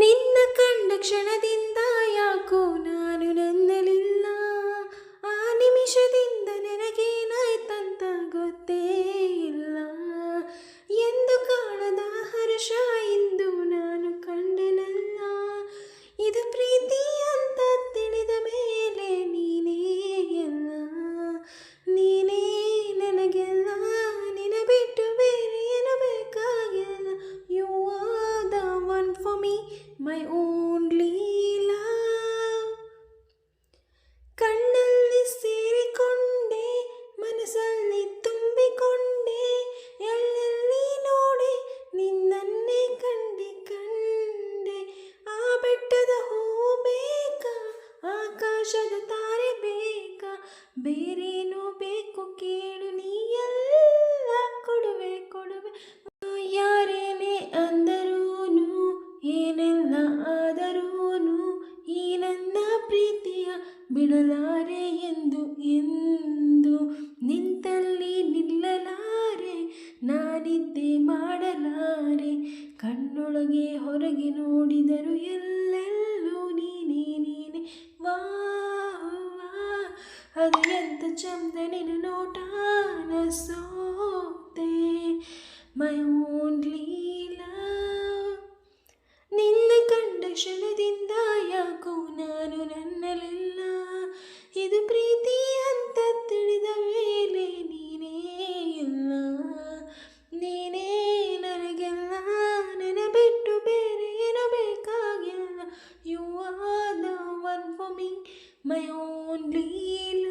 ನಿನ್ನ ಕಂಡ ಕ್ಷಣದಿಂದ ಯಾಕೋ ನಾನು ಬೇರೇನು ಬೇಕು ಕೇಳು ನೀ ಎಲ್ಲ ಕೊಡುವೆ ಕೊಡುವೆ ಯಾರೇನೇ ಅಂದರೂನು ಏನೆಲ್ಲ ಆದರೂನು ಈ ನನ್ನ ಪ್ರೀತಿಯ ಬಿಡಲಾರೆ ಎಂದು ಎಂದು ನಿಂತಲ್ಲಿ ನಿಲ್ಲಲಾರೆ ನಾನಿದ್ದೆ ಮಾಡಲಾರೆ ಕಣ್ಣೊಳಗೆ ಹೊರಗೆ ನೋಡಿದರು ಎಲ್ಲ അത് എന്ത് ചന്ദനിന് നോട്ടാണ് സോത്തേ മൈ ഓൺലി കണ്ട ക്ഷണതിന്തായാക്കൂ നാനു ഇത് പ്രീതി അന്ത തിളിത വേലെ നീനേയുന്ന നീനേ നൽകുന്ന നിന്നെ പെട്ടു പേരെനുബേക്കാകില്ല you are one for me my only